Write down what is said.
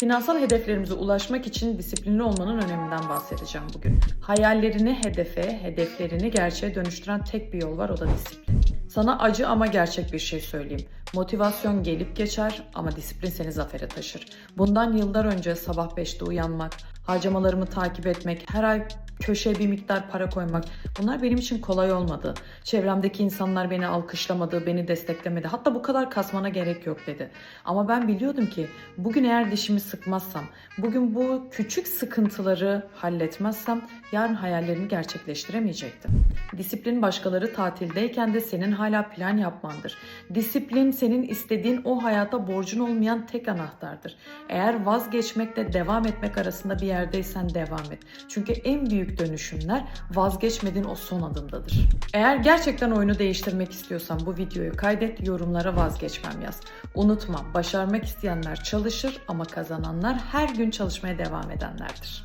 Finansal hedeflerimize ulaşmak için disiplinli olmanın öneminden bahsedeceğim bugün. Hayallerini hedefe, hedeflerini gerçeğe dönüştüren tek bir yol var o da disiplin. Sana acı ama gerçek bir şey söyleyeyim. Motivasyon gelip geçer ama disiplin seni zafere taşır. Bundan yıllar önce sabah 5'te uyanmak, harcamalarımı takip etmek, her ay köşeye bir miktar para koymak bunlar benim için kolay olmadı. Çevremdeki insanlar beni alkışlamadı, beni desteklemedi. Hatta bu kadar kasmana gerek yok dedi. Ama ben biliyordum ki bugün eğer dişimi sıkmazsam, bugün bu küçük sıkıntıları halletmezsem yarın hayallerimi gerçekleştiremeyecektim. Disiplin başkaları tatildeyken de senin hala plan yapmandır. Disiplin senin istediğin o hayata borcun olmayan tek anahtardır. Eğer vazgeçmekle devam etmek arasında bir yerdeysen devam et. Çünkü en büyük dönüşümler vazgeçmediğin o son adımdadır. Eğer gerçekten oyunu değiştirmek istiyorsan bu videoyu kaydet, yorumlara vazgeçmem yaz. Unutma, başarmak isteyenler çalışır ama kazananlar her gün çalışmaya devam edenlerdir.